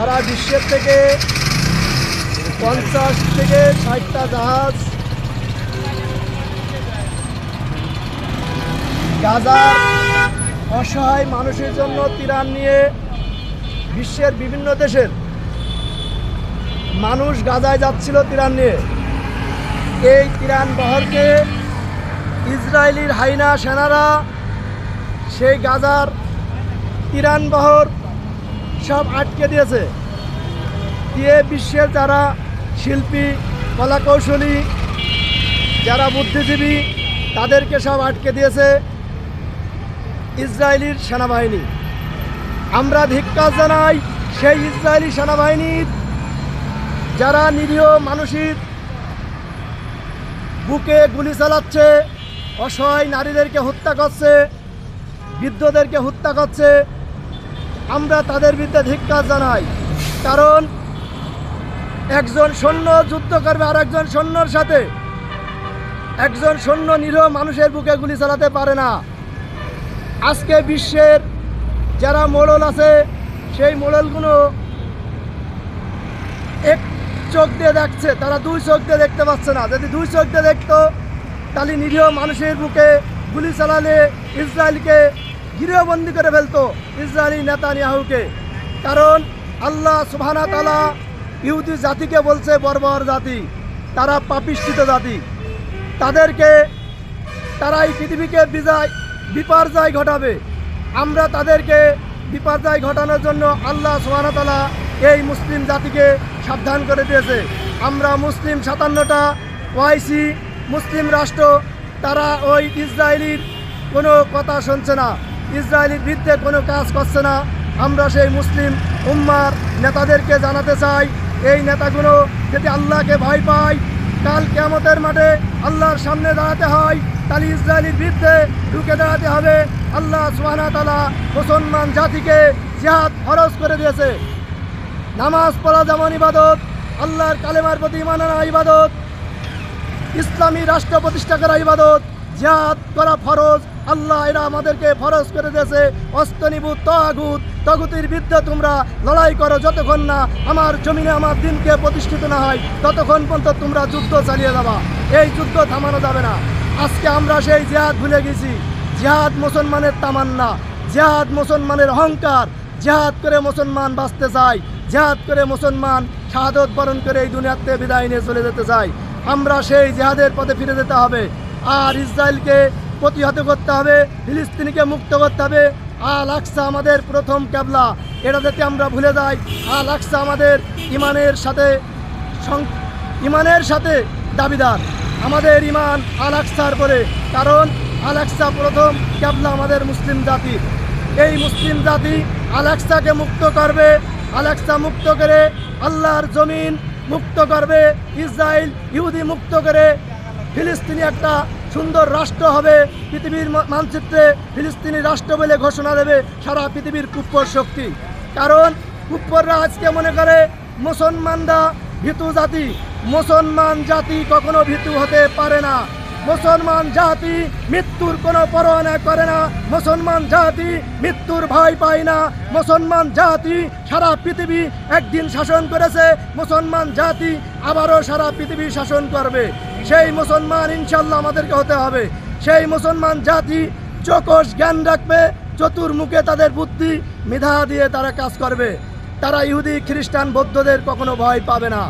সারা বিশ্বের থেকে পঞ্চাশ থেকে ষাটটা জাহাজ গাজার অসহায় মানুষের জন্য তিরান নিয়ে বিশ্বের বিভিন্ন দেশের মানুষ গাজায় যাচ্ছিল তিরান নিয়ে। এই ত্রাণ বহরকে ইসরায়েলির হাইনা সেনারা সেই গাজার ত্রাণ বহর সব আটকে দিয়েছে। দিয়ে বিশ্বের যারা শিল্পী, কলাকৌশলী, যারা বুদ্ধিজীবী, তাদেরকে সব আটকে দিয়েছে ইসরায়েলির সেনাবাহিনী। আমরা ধিক্কার জানাই সেই ইসরায়েলি সেনাবাহিনীর, যারা নিরীহ মানুষের বুকে গুলি চালাচ্ছে, অসহায় নারীদেরকে হত্যা করছে, বৃদ্ধদেরকে হত্যা করছে আমরা তাদের বিরুদ্ধে ধিক্কার জানাই। কারণ একজন সৈন্য যুদ্ধ করবে আর একজন সৈন্যর সাথে। একজন সৈন্য নিরীহ মানুষের বুকে গুলি চালাতে পারে না। আজকে বিশ্বের যারা মোড়ল আছে, সেই মোড়লগুলো এক চোখ দিয়ে দেখছে, তারা দুই চোখ দিয়ে দেখতে পাচ্ছে না। যদি দুই চোখ দিয়ে দেখতো, তাহলে নিরীহ মানুষের বুকে গুলি চালালে ইসরায়েলকে গৃহবন্দী করে ফেলতো ইসরায়েলি নেতা নিয়াহুকে কারণ আল্লাহ সুবহানা তালা ইহুদি জাতিকে বলছে বর্বর জাতি, তারা পাপিষ্ঠিত জাতি। তাদেরকে, তারা এই পৃথিবীকে বিজয়, বিপর্যয় ঘটাবে। আমরা তাদেরকে বিপর্যয় ঘটানোর জন্য আল্লাহ সোহানতালা এই মুসলিম জাতিকে সাবধান করে দিয়েছে। আমরা মুসলিম সাতান্নটা ওয়াইসি, মুসলিম রাষ্ট্র, তারা ওই ইসরায়েলির কোনো কথা শুনছে না। ইসরায়েলির বিরুদ্ধে কোনো কাজ করছে না। আমরা সেই মুসলিম উম্মার নেতাদেরকে জানাতে চাই, এই নেতাগুলো যদি আল্লাহকে ভয় পায়, কাল কেমতের মাঠে আল্লাহর সামনে দাঁড়াতে হয়, তাহলে ইসরায়েলের বিরুদ্ধে ঢুকে দাঁড়াতে হবে। আল্লাহ সুহানা তালা মুসলমান জাতিকে জিহাদ ফরজ করে দিয়েছে। নামাজ পড়া যেমন ইবাদত, আল্লাহর কালেমার প্রতি মানানা ইবাদত, ইসলামী রাষ্ট্র প্রতিষ্ঠা করা ইবাদত, জিহাদ করা ফরজ আল্লাহ এরা আমাদেরকে ফরজ করে দিয়েছে। অস্তনিবু তগুত, তগুতির বিরুদ্ধে তোমরা লড়াই করো যতক্ষণ না আমার জমিনে আমার দিনকে প্রতিষ্ঠিত না হয়, ততক্ষণ পর্যন্ত তোমরা যুদ্ধ চালিয়ে যাবা। এই যুদ্ধ থামানো যাবে না। আজকে আমরা সেই জেহাদ ভুলে গেছি। জেহাদ মুসলমানের তামান্না, জেহাদ মুসলমানের অহংকার, জেহাদ করে মুসলমান বাঁচতে চায়, জেহাদ করে মুসলমান শাহাদত বরণ করে এই দুনিয়াতে বিদায় নিয়ে চলে যেতে চাই আমরা সেই জেহাদের পথে ফিরে যেতে হবে। আর ইসরায়েলকে প্রতিহত করতে হবে, ফিলিস্তিনিকে মুক্ত করতে হবে। আল আকসা আমাদের প্রথম ক্যাবলা। এটা যাতে আমরা ভুলে যাই, আল আকসা আমাদের ইমানের সাথে ইমানের সাথে দাবিদার। আমাদের ইমান আল আকসার করে কারণ আল আকসা প্রথম ক্যাবলা আমাদের মুসলিম জাতি। এই মুসলিম জাতি আল আকসাকে মুক্ত করবে। আল আকসা মুক্ত করে আল্লাহর জমিন মুক্ত করবে। ইসরায়েল ইহুদি মুক্ত করে। ফিলিস্তিনি একটা সুন্দর রাষ্ট্র হবে। পৃথিবীর মানচিত্রে ফিলিস্তিনি রাষ্ট্র বলে ঘোষণা দেবে সারা পৃথিবীর কুপ্পর শক্তি। কারণ কুপ্পররা আজকে মনে করে, মুসলমানরা ভীতু জাতি। মুসলমান জাতি কখনো ভীতু হতে পারে না। মুসলমান জাতি মৃত্যুর কোনো পরোয়ানা করে না। মুসলমান জাতি মৃত্যুর ভয় পায় না। মুসলমান জাতি সারা পৃথিবী একদিন শাসন করেছে। মুসলমান জাতি আবারও সারা পৃথিবী শাসন করবে। সেই মুসলমান ইনশাল্লাহ আমাদেরকে হতে হবে। সেই মুসলমান জাতি চকোষ জ্ঞান রাখবে, চতুর্মুখে তাদের বুদ্ধি মেধা দিয়ে তারা কাজ করবে। তারা ইহুদি, খ্রিস্টান, বৌদ্ধদের কখনো ভয় পাবে না।